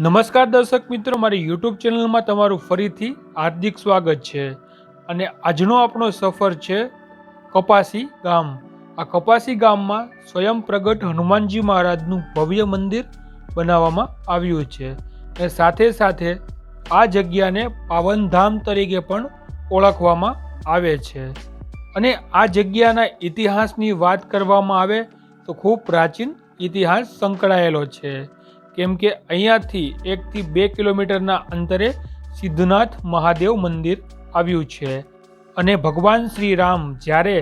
નમસ્કાર દર્શક મિત્રો, મારી યુટ્યુબ ચેનલમાં તમારું ફરીથી હાર્દિક સ્વાગત છે. અને આજનો આપણો સફર છે કપાસી ગામ. આ કપાસી ગામમાં સ્વયં પ્રગટ હનુમાનજી મહારાજનું ભવ્ય મંદિર બનાવવામાં આવ્યું છે. અને સાથે સાથે આ જગ્યાને પાવનધામ તરીકે પણ ઓળખવામાં આવે છે. અને આ જગ્યાના ઇતિહાસની વાત કરવામાં આવે તો ખૂબ પ્રાચીન ઇતિહાસ સંકળાયેલો છે. કેમ કે અહીંયાથી એકથી બે કિલોમીટરના અંતરે સિદ્ધનાથ મહાદેવ મંદિર આવ્યું છે. અને ભગવાન શ્રી રામ જ્યારે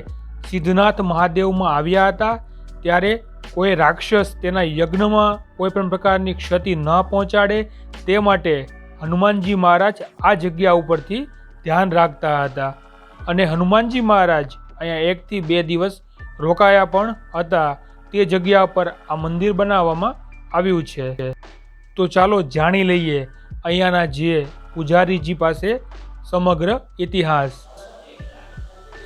સિદ્ધનાથ મહાદેવમાં આવ્યા હતા, ત્યારે કોઈ રાક્ષસ તેના યજ્ઞમાં કોઈ પણ પ્રકારની ક્ષતિ ન પહોંચાડે, તે માટે હનુમાનજી મહારાજ આ જગ્યા ઉપરથી ધ્યાન રાખતા હતા. અને હનુમાનજી મહારાજ અહીંયા એકથી બે દિવસ રોકાયા પણ હતા. તે જગ્યા પર આ મંદિર બનાવવામાં આવ્યું છે. તો ચાલો જાણી લઈએ અહીંયાના જે પૂજારીજી પાસે સમગ્ર ઇતિહાસ.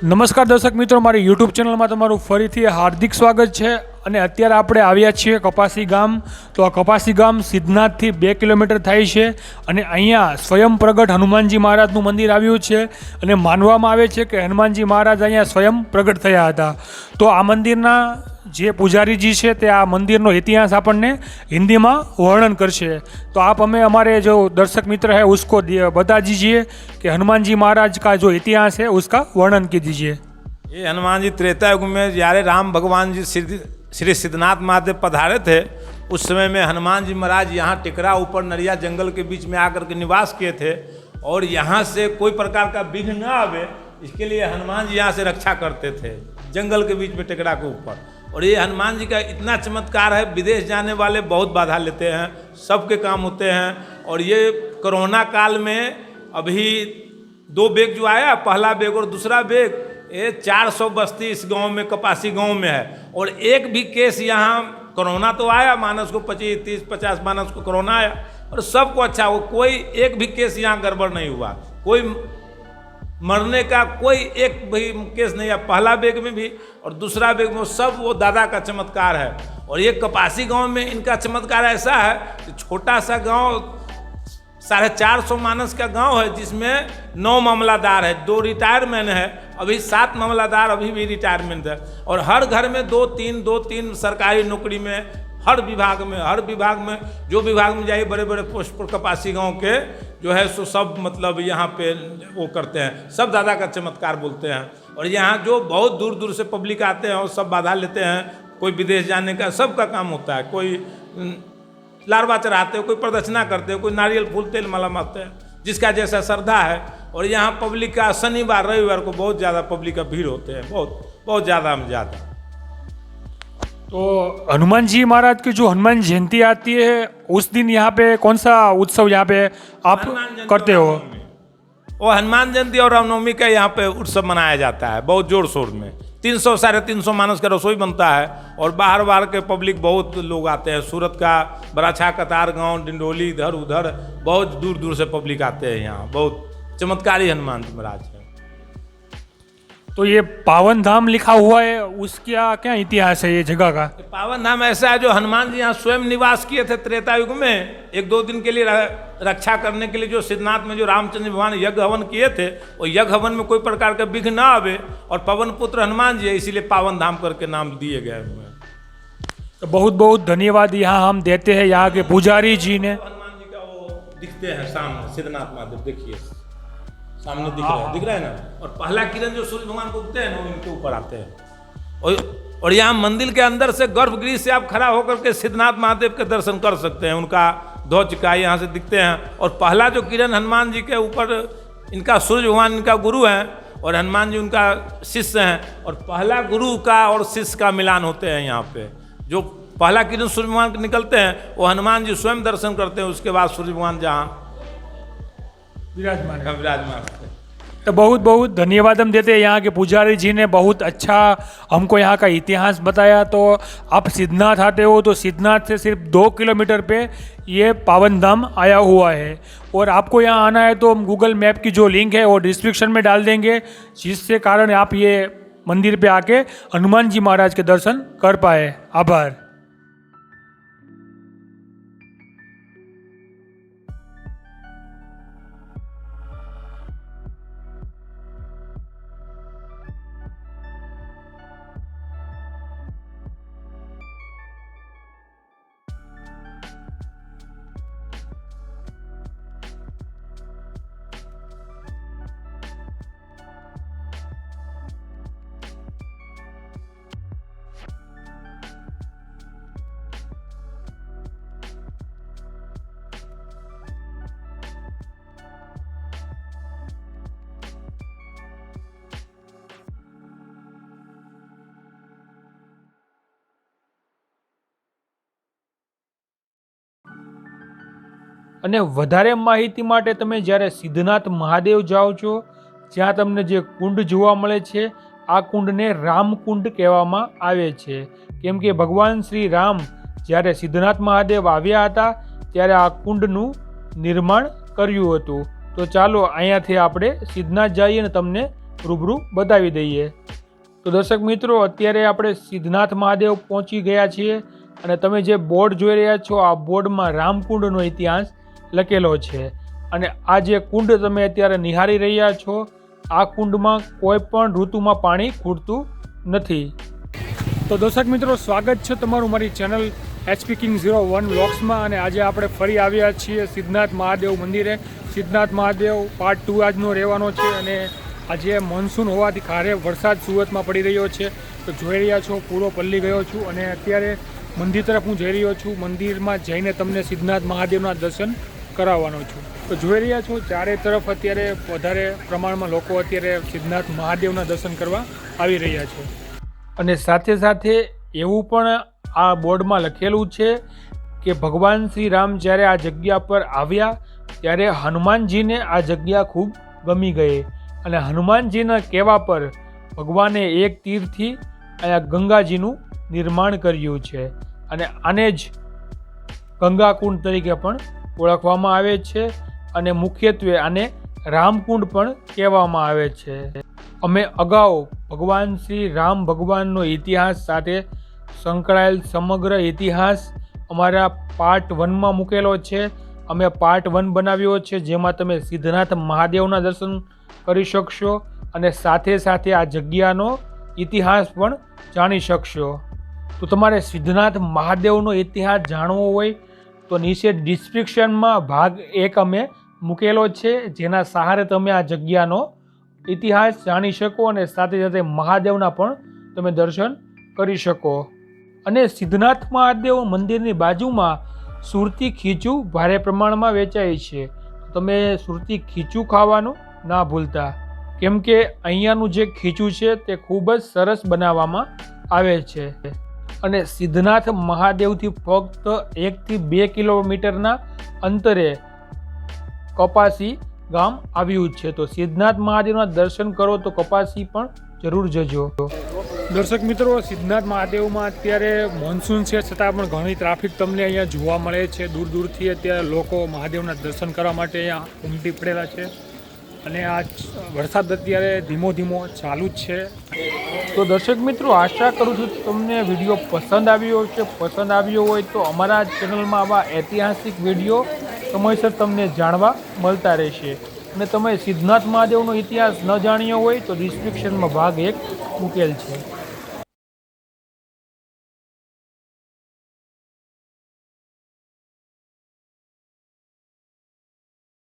નમસ્કાર દર્શક મિત્રો, મારી યુટ્યુબ ચેનલમાં તમારું ફરીથી હાર્દિક સ્વાગત છે અને અત્યારે આપણે આવ્યા છીએ કપાસી ગામ. તો આ કપાસી ગામ સિદ્ધનાથથી બે કિલોમીટર થાય છે અને અહીંયા સ્વયં પ્રગટ હનુમાનજી મહારાજનું મંદિર આવ્યું છે અને માનવામાં આવે છે કે હનુમાનજી મહારાજ અહીંયા સ્વયં પ્રગટ થયા હતા. તો આ મંદિરના જે પૂજારીજી છે તે આ મંદિરનો ઇતિહાસ આપણને હિન્દીમાં વર્ણન કરશે તો આપ અમે हमारे जो दर्शक मित्र है उसको दि- बता दीजिए कि हनुमान जी महाराज का जो इतिहास है उसका वर्णन की दीजिए ये हनुमान जी त्रेता युग में જ્યારે राम भगवान जी श्री श्री सिद्धनाथ महादेव पधारे थे उस समय में हनुमान जी महाराज यहाँ टिकरा ऊपर नरिया जंगल के बीच में आकर के निवास किए थे और यहाँ से कोई प्रकार का विघ्न न आवे इसके लिए हनुमान जी यहाँ से रक्षा करते थे जंगल के बीच में टिकरा के ऊपर और ये हनुमान जी का इतना चमत्कार है, विदेश जाने वाले बहुत बाधा लेते हैं, सबके काम होते हैं। और ये कोरोना काल में अभी दो बेग जो आया, पहला बेग और दूसरा बेग, ये 400 बस्ती इस गाँव में, कपासी गाँव में है। और एक भी केस यहाँ कोरोना तो आया, मानस को पच्चीस, तीस, पचास मानस को कोरोना आया। और सबको अच्छा हो कोई एक भी केस यहाँ गड़बड़ नहीं हुआ। कोई मरने का कोई एक भी केस नहीं है। पहला बेग में भी और दूसरा बेग में सब वो दादा का चमत्कार है। और ये कपासी गाँव में इनका चमत्कार ऐसा है कि छोटा सा गाँव, साढ़े चार सौ मानस का गाँव है जिसमें नौ मामलादार है। दो रिटायरमेंट है, अभी सात मामलादार अभी भी रिटायरमेंट है। और हर घर में दो तीन दो तीन सरकारी नौकरी में, हर विभाग में, हर विभाग में, जो विभाग में जाइए बड़े बड़े पोस्ट पर कपासी गाँव के जो है सो सब मतलब यहाँ पे वो करते हैं। सब दादा का चमत्कार बोलते हैं। और यहाँ जो बहुत दूर दूर से पब्लिक आते हैं और सब बाधा लेते हैं, कोई विदेश जाने का सब का काम होता है। कोई लारवा चढ़ाते हो, कोई प्रदक्षिणा करते हो, कोई नारियल फूल तेल माला मारते हैं, जिसका जैसा श्रद्धा है। और यहाँ पब्लिक का शनिवार, रविवार को बहुत ज़्यादा पब्लिक का भीड़ होते हैं, बहुत बहुत ज़्यादा में ज़्यादा तो हनुमान जी महाराज की जो हनुमान जयंती आती है उस दिन यहाँ पे कौन सा उत्सव यहाँ पे आप करते हो। वो हनुमान जयंती और रामनवमी का यहाँ पे उत्सव मनाया जाता है बहुत ज़ोर शोर में। तीन सौ साढ़े तीन सौ मानस का रसोई बनता है और बाहर बाहर के पब्लिक बहुत लोग आते हैं। सूरत का बराछा कतार गाँव डिंडोली इधर उधर बहुत दूर दूर से पब्लिक आते हैं यहाँ बहुत चमत्कारी हनुमान जी महाराज। तो ये पावन धाम लिखा हुआ है उसका क्या इतिहास है ये जगह का? पावन धाम ऐसा है जो हनुमान जी यहाँ स्वयं निवास किए थे त्रेता युग में एक दो दिन के लिए रक्षा करने के लिए जो सिद्धनाथ में जो रामचंद्र भगवान यज्ञ हवन किए थे वो यज्ञ हवन में कोई प्रकार का विघ्न ना आवे और पवन पुत्र हनुमान जी है इसीलिए पावन धाम करके नाम दिए गए हुए तो बहुत बहुत धन्यवाद यहाँ हम देते हैं यहाँ के पुजारी जी ने। हनुमान जी का वो दिखते हैं सामने सिद्धनाथ महादेव देखिए। सामने दिख रहा है, दिख रहा है ना? और पहला किरण जो सूर्य भगवान को उगते हैं ना, वो इनके ऊपर आते हैं। और और यहाँ मंदिर के अंदर से गर्भगृह से आप खड़ा होकर के सिद्धनाथ महादेव के दर्शन कर सकते हैं। उनका ध्वज का यहाँ से दिखते हैं। और पहला जो किरण हनुमान जी के ऊपर, इनका सूर्य भगवान, इनका गुरु हैं, और हनुमान जी उनका शिष्य हैं, और पहला गुरु का और शिष्य का मिलान होते हैं यहाँ पे। जो पहला किरण सूर्य भगवान निकलते हैं, वो हनुमान जी स्वयं दर्शन करते हैं, उसके बाद सूर्य भगवान जहाँ विराजमान है। विराजमान तो बहुत बहुत धन्यवाद हम देते हैं यहाँ के पुजारी जी ने। बहुत अच्छा हमको यहाँ का इतिहास बताया। तो आप सिद्धनाथ आते हो तो सिद्धनाथ से सिर्फ़ दो किलोमीटर पे ये पावन धाम आया हुआ है। और आपको यहाँ आना है तो हम गूगल मैप की जो लिंक है वो डिस्क्रिप्शन में डाल देंगे जिससे कारण आप ये मंदिर पे आके हनुमान जी महाराज के दर्शन कर पाए। आभार। અને વધારે માહિતી માટે તમે જ્યારે સિદ્ધનાથ મહાદેવ જાઓ છો, જ્યાં તમને જે કુંડ જોવા મળે છે, આ કુંડને રામકુંડ કહેવામાં આવે છે. કેમ કે ભગવાન શ્રી રામ જ્યારે સિદ્ધનાથ મહાદેવ આવ્યા હતા, ત્યારે આ કુંડનું નિર્માણ કર્યું હતું. તો ચાલો અહીંયાથી આપણે સિદ્ધનાથ જઈએ અને તમને રૂબરૂ બતાવી દઈએ. તો દર્શક મિત્રો, અત્યારે આપણે સિદ્ધનાથ મહાદેવ પહોંચી ગયા છીએ અને તમે જે બોર્ડ જોઈ રહ્યા છો, આ બોર્ડમાં રામકુંડનો ઇતિહાસ લખેલો છે. અને આ જે કુંડ તમે અત્યારે નિહાળી રહ્યા છો, આ કુંડમાં કોઈ પણ ઋતુમાં પાણી ખૂટતું નથી. તો દર્શક મિત્રો, સ્વાગત છે તમારું મારી channel HP king zero one વ્લોગ્સમાં અને આજે આપણે ફરી આવ્યા છીએ સિદ્ધનાથ મહાદેવ મંદિરે. સિદ્ધનાથ મહાદેવ પાર્ટ ટુ આજનો રહેવાનો છે અને આજે મોન્સૂન હોવાથી ભારે વરસાદ સુરતમાં પડી રહ્યો છે. તો જોઈ રહ્યા છો, પૂરો પલ્લી ગયો છું. અને અત્યારે મંદિર તરફ હું જઈ રહ્યો છું. મંદિરમાં જઈને તમને સિદ્ધનાથ મહાદેવના દર્શન કરાવવાનો છું. તો જોઈ રહ્યા છો, ચારે તરફ અત્યારે વધારે પ્રમાણમાં લોકો અત્યારે સિદ્ધનાથ મહાદેવના દર્શન કરવા આવી રહ્યા છે. અને સાથે સાથે એવું પણ આ બોર્ડમાં લખેલું છે કે ભગવાન શ્રી રામ જ્યારે આ જગ્યા પર આવ્યા, ત્યારે હનુમાનજીને આ જગ્યા ખૂબ ગમી ગઈ. અને હનુમાનજીના કહેવા પર ભગવાને એક તીરથી અહીંયા ગંગાજીનું નિર્માણ કર્યું છે. અને આને જ ગંગાકુંડ તરીકે પણ ઓળખવામાં આવે છે અને મુખ્યત્વે આને રામકુંડ પણ કહેવામાં આવે છે. અમે અગાઉ ભગવાન શ્રી રામ ભગવાનનો ઇતિહાસ સાથે સંકળાયેલ સમગ્ર ઇતિહાસ અમારા પાર્ટ વનમાં મૂકેલો છે. અમે પાર્ટ વન બનાવ્યો છે, જેમાં તમે સિદ્ધનાથ મહાદેવના દર્શન કરી શકશો અને સાથે સાથે આ જગ્યાનો ઇતિહાસ પણ જાણી શકશો. તો તમારે સિદ્ધનાથ મહાદેવનો ઇતિહાસ જાણવો હોય તો નીચે ડિસ્ક્રિપ્શનમાં ભાગ એક અમે મૂકેલો છે, જેના સહારે તમે આ જગ્યાનો ઇતિહાસ જાણી શકો અને સાથે સાથે મહાદેવના પણ તમે દર્શન કરી શકો. અને સિદ્ધનાથ મહાદેવ મંદિરની બાજુમાં સુરતી ખીચું ભારે પ્રમાણમાં વેચાય છે. તમે સુરતી ખીચું ખાવાનું ના ભૂલતા. કેમ કે અહીંયાનું જે ખીચું છે તે ખૂબ જ સરસ બનાવવામાં આવે છે. અને સિદ્ધનાથ મહાદેવથી ફક્ત એકથી બે કિલોમીટરના અંતરે કપાસી ગામ આવ્યું છે. તો સિદ્ધનાથ મહાદેવના દર્શન કરો તો કપાસી પણ જરૂર જજો. દર્શક મિત્રો, સિદ્ધનાથ મહાદેવમાં અત્યારે મોન્સૂન છે, છતાં પણ ઘણી ટ્રાફિક તમને અહીંયા જોવા મળે છે. દૂર દૂરથી અત્યારે લોકો મહાદેવના દર્શન કરવા માટે અહીંયા ઉમટી પડેલા છે. અને આ વરસાદ અત્યારે ધીમો ધીમો ચાલુ જ છે. તો દર્શક મિત્રો, આશા કરું છું તમને વીડિયો પસંદ આવ્યો છે પસંદ આવ્યો હોય તો અમારા ચેનલમાં આવા ઐતિહાસિક વીડિયો સમયસર તમને જાણવા મળતા રહેશે. અને તમે સિદ્ધનાથ મહાદેવનો ઇતિહાસ ન જાણ્યો હોય તો ડિસ્ક્રિપ્શનમાં ભાગ એક મૂકેલ છે.